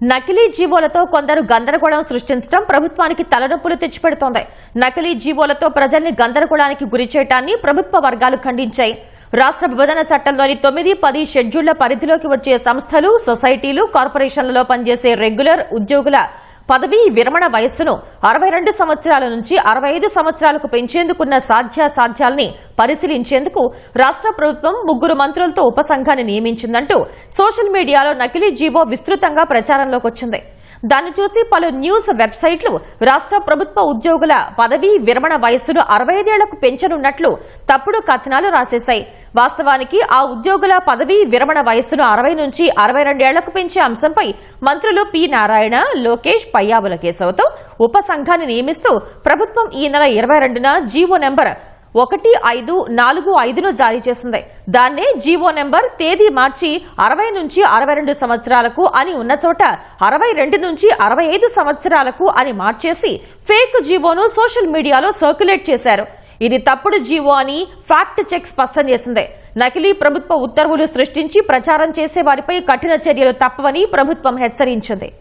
నకిలీ జీవోలతో కొందరు గందరగోళం సృష్టించడం ప్రభుత్వానికి తలనొప్పులు తెచ్చిపెడుతోంది. నకిలీ జీవోలతో ప్రజల్ని గందరగోళానికి గురి చేయటాన్ని ప్రభుత్వ వర్గాలు ఖండించాయి. రాష్ట్ర విభజన చట్టంలోని తొమ్మిది పది షెడ్యూళ్ళ పరిధిలోకి వచ్చే సంస్థలు సొసైటీలు కార్పొరేషన్లలో పనిచేసే రెగ్యులర్ ఉద్యోగుల పదవీ విరమణ వయస్సును అరవై రెండు సంవత్సరాల నుంచి అరవై ఐదు సంవత్సరాలకు పెంచేందుకున్న సాధ్యాసాధ్యాల్ని పరిశీలించేందుకు రాష్ట్ర ప్రభుత్వం ముగ్గురు మంత్రులతో ఉపసంఘాన్ని నియమించిందంటూ సోషల్ మీడియాలో నకిలీ జీవో విస్తృతంగా ప్రచారంలోకి వచ్చింది దాన్ని చూసి పలు న్యూస్ వెబ్సైట్లు రాష్ట్ర ప్రభుత్వ ఉద్యోగుల పదవీ విరమణ వయస్సును అరవై ఐదేళ్ళకు పెంచనున్నట్లు తప్పుడు కథనాలు రాసేశాయి. వాస్తవానికి ఆ ఉద్యోగుల పదవీ విరమణ వయస్సును అరవై నుంచి అరవై రెండేళ్ళకు పెంచే అంశంపై మంత్రులు పి. నారాయణ లోకేష్ పయ్యావుల కేశవతో ఉపసంఘాన్ని నియమిస్తూ ప్రభుత్వం ఈ నెల ఇరవై రెండున జీవో నెంబర్ ఒకటి ఐదు నాలుగు ఐదును జారీ చేసింది. దాన్నే జీవో నెంబర్ తేదీ మార్చి అరవై నుంచి అరవై రెండు సంవత్సరాలకు అని ఉన్న చోట అరవై రెండు నుంచి అరవై ఐదు సంవత్సరాలకు అని మార్చేసి ఫేక్ జీవోను సోషల్ మీడియాలో సర్క్యులేట్ చేశారు. ఇది తప్పుడు జీవో అని ఫ్యాక్ట్ చెక్ స్పష్టం చేసింది. నకిలీ ప్రభుత్వ ఉత్తర్వులు సృష్టించి ప్రచారం చేసే వారిపై కఠిన చర్యలు తప్పవని ప్రభుత్వం హెచ్చరించింది.